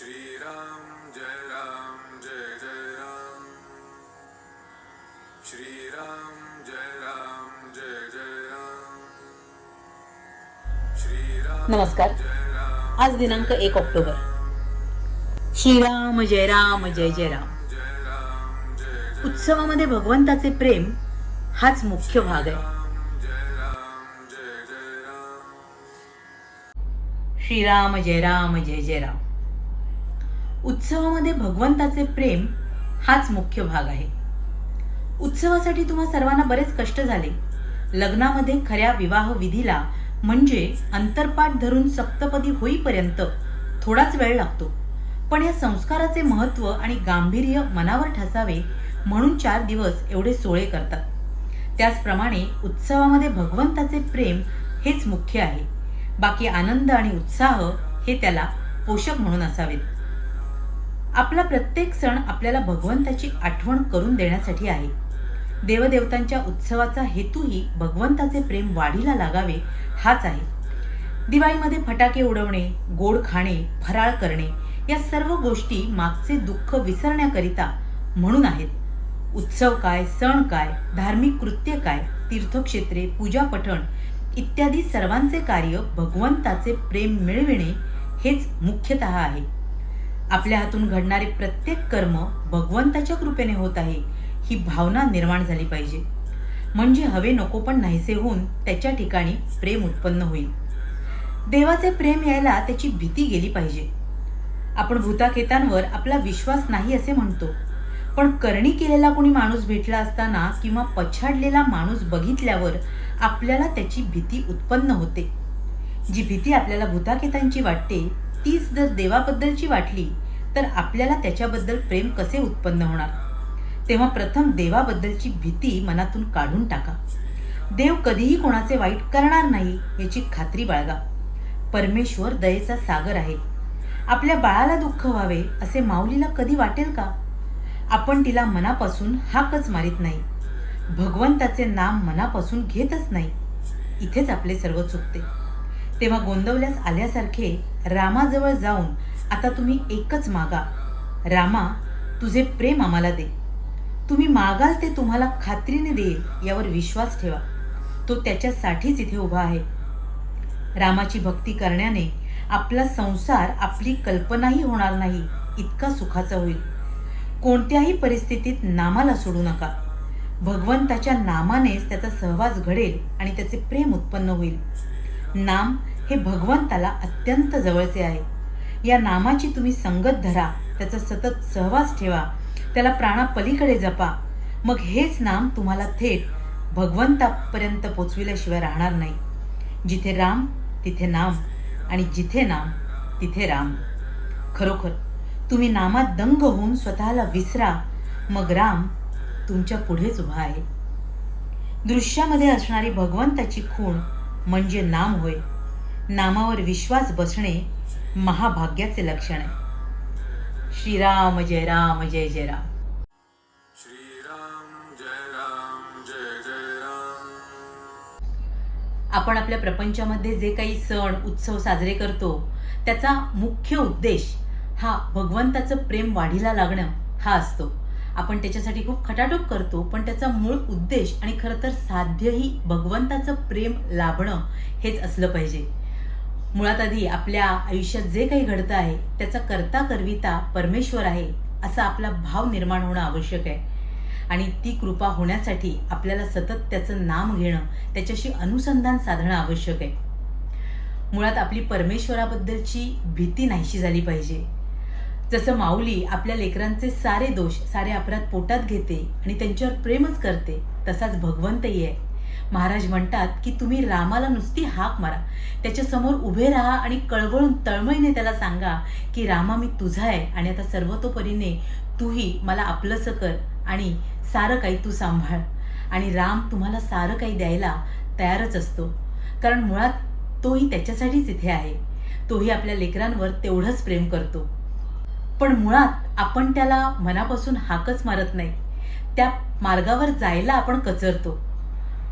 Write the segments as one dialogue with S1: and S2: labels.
S1: श्रीराम जय राम जय जय राम। श्रीराम जय राम जय जय राम। श्रीराम
S2: नमस्कार। आज दिनांक एक ऑक्टोबर. श्रीराम जय राम जय जय राम. उत्सवामध्ये भगवंताचे प्रेम हाच मुख्य भाग आहे. श्रीराम जय राम जय जय राम. उत्सवामध्ये भगवंताचे प्रेम हाच मुख्य भाग आहे. उत्सवासाठी तुम्हा सर्वांना बरेच कष्ट झाले. लग्नामध्ये खऱ्या विवाह विधीला म्हणजे अंतरपाठ धरून सप्तपदी होईपर्यंत थोडाच वेळ लागतो. पण या संस्काराचे महत्त्व आणि गांभीर्य मनावर ठसावे म्हणून चार दिवस एवढे सोळे करतात. त्याचप्रमाणे उत्सवामध्ये भगवंताचे प्रेम हेच मुख्य आहे. बाकी आनंद आणि उत्साह हे त्याला पोषक म्हणून असावेत. आपला प्रत्येक सण आपल्याला भगवंताची आठवण करून देण्यासाठी आहे. देवदेवतांच्या उत्सवाचा हेतूही भगवंताचे प्रेम वाढीला लागावे हाच आहे. दिवाळीमध्ये फटाके उडवणे गोड खाणे फराळ करणे या सर्व गोष्टी मागचे दुःख विसरण्याकरिता म्हणून आहेत. उत्सव काय सण काय धार्मिक कृत्य काय तीर्थक्षेत्रे पूजा पठण इत्यादी सर्वांचे कार्य भगवंताचे प्रेम मिळविणे हेच मुख्यतः आहे. आपल्या हातून घडणारे प्रत्येक कर्म भगवंताच्या कृपेने होत आहे ही भावना निर्माण झाली पाहिजे. म्हणजे हवे नको पण नाहीसे होऊन त्याच्या ठिकाणी प्रेम उत्पन्न होईल. देवाचे प्रेम यायला त्याची भीती गेली पाहिजे. आपण भूताखेतांवर आपला विश्वास नाही असे म्हणतो. पण करणी केलेला कोणी माणूस भेटला असताना किंवा पछाडलेला माणूस बघितल्यावर आपल्याला त्याची भीती उत्पन्न होते. जी भीती आपल्याला भूताखेतांची वाटते तीच जर देवाबद्दलची वाटली तर आपल्याला त्याच्याबद्दल प्रेम कसे उत्पन्न होणार? तेव्हा प्रथम देवाबद्दलची भीती मनातून काढून टाका. देव कधीही कोणाचे वाईट करणार नाही याची खात्री बाळगा. परमेश्वर दयेचा सागर आहे. आपल्या बाळाला दुःख व्हावे असे माऊलीला कधी वाटेल का? आपण तिला मनापासून हाकच मारित नाही. भगवंताचे नाम मनापासून घेतच नाही. इथेच आपले सर्व चुकते. तेव्हा गोंदवल्यास आल्यासारखे रामाजवळ जाऊन आता तुम्ही एकच मागा. रामा तुझे प्रेम आम्हाला दे. तुम्ही मागाल ते तुम्हाला खात्रीने देईल यावर विश्वास ठेवा. तो त्याच्यासाठीच इथे उभा आहे. रामाची भक्ती करण्याने आपला संसार आपली कल्पनाही होणार नाही इतका सुखाचा होईल. कोणत्याही परिस्थितीत नामाला सोडू नका. भगवंताच्या नामानेच त्याचा सहवास घडेल आणि त्याचे प्रेम उत्पन्न होईल. नाम हे भगवंताला अत्यंत जवळचे आहे. या नामाची तुम्ही संगत धरा त्याचा सतत सहवास ठेवा त्याला प्राणापलीकडे जपा. मग हेच नाम तुम्हाला थेट भगवंतापर्यंत पोचविल्याशिवाय राहणार नाही. जिथे राम तिथे नाम आणि जिथे नाम तिथे राम. खरोखर तुम्ही नामात दंग होऊन स्वतःला विसरा मग राम तुमच्या पुढेच उभा आहे. दृश्यामध्ये असणारी भगवंताची खूण म्हणजे नाम होय. नामावर विश्वास बसणे महाभाग्याचे लक्षण आहे. श्रीराम जय राम जय जय राम.
S1: श्रीराम जय राम जय जय राम.
S2: आपण आपल्या प्रपंचामध्ये जे काही सण उत्सव साजरे करतो त्याचा मुख्य उद्देश हा भगवंताचं प्रेम वाढीला लागणं हा असतो. आपण त्याच्यासाठी खूप खटाटोप करतो पण त्याचा मूळ उद्देश आणि खरं तर साध्यही भगवंताचं प्रेम लाभणं हेच असलं पाहिजे. मुळात आधी आपल्या आयुष्यात जे काही घडतं आहे त्याचा करता करविता परमेश्वर आहे असा आपला भाव निर्माण होणं आवश्यक आहे. आणि ती कृपा होण्यासाठी आपल्याला सतत त्याचं नाम घेणं त्याच्याशी अनुसंधान साधणं आवश्यक आहे. मुळात आपली परमेश्वराबद्दलची भीती नाहीशी झाली पाहिजे. जसं माऊली आपल्या लेकरांचे सारे दोष सारे अपराध पोटात घेते आणि त्यांच्यावर प्रेमच करते तसाच भगवंतही आहे. महाराज म्हणतात की तुम्ही रामाला नुसती हाक मारा. त्याच्यासमोर उभे राहा आणि कळवळून तळमळीने त्याला सांगा की रामा मी तुझा आहे आणि आता सर्वतोपरीने तूही मला आपलंसं कर आणि सारं काही तू सांभाळ. आणि राम तुम्हाला सारं काही द्यायला तयारच असतो. कारण मुळात तोही त्याच्यासाठीच इथे आहे. तोही आपल्या लेकरांवर तेवढंच प्रेम करतो. पण मुळात आपण त्याला मनापासून हाकच मारत नाही. त्या मार्गावर जायला आपण कचरतो.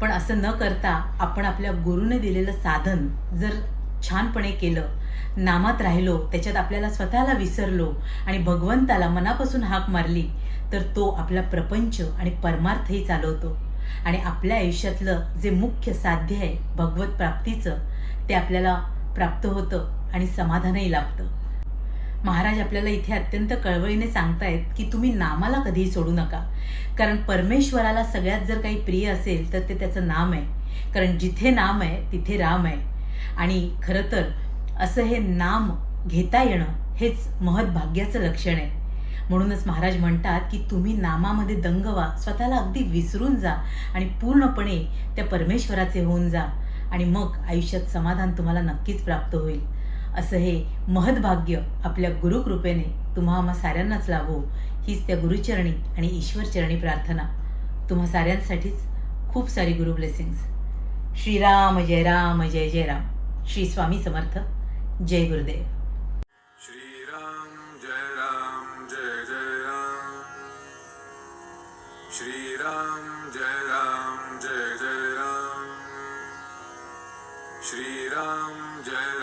S2: पण असं न करता आपण आपल्या गुरुने दिलेलं साधन जर छानपणे केलं नामात राहिलो त्याच्यात आपल्याला स्वतःला विसरलो आणि भगवंताला मनापासून हाक मारली तर तो आपला प्रपंच आणि परमार्थही चालवतो. आणि आपल्या आयुष्यातलं जे मुख्य साध्य आहे भगवत प्राप्तीचं ते आपल्याला प्राप्त होतं आणि समाधानही लाभतं. महाराज आपल्याला इथे अत्यंत कळवळीने सांगतायत की तुम्ही नामाला कधीही सोडू नका. कारण परमेश्वराला सगळ्यात जर काही प्रिय असेल तर ते त्याचं नाम आहे. कारण जिथे नाम आहे तिथे राम आहे. आणि खरं तर असं हे नाम घेता येणं हेच महत्भाग्याचं लक्षण आहे. म्हणूनच महाराज म्हणतात की तुम्ही नामामध्ये दंग व्हा स्वतःला अगदी विसरून जा आणि पूर्णपणे त्या परमेश्वराचे होऊन जा. आणि मग आयुष्यात समाधान तुम्हाला नक्कीच प्राप्त होईल. असं हे महद्भाग्य आपल्या गुरुकृपेने तुम्हा आम्हा साऱ्यांनाच लाभो. हीच त्या गुरुचरणी आणि ईश्वरचरणी प्रार्थना. तुम्हा साऱ्यांसाठीच खूप सारी गुरु ब्लेसिंग्स. श्रीराम जय राम जय जय राम. श्री स्वामी समर्थ. जय गुरुदेव.
S1: श्रीराम जय राम जय जय राम. श्रीराम जय राम जय जय राम. श्रीराम जय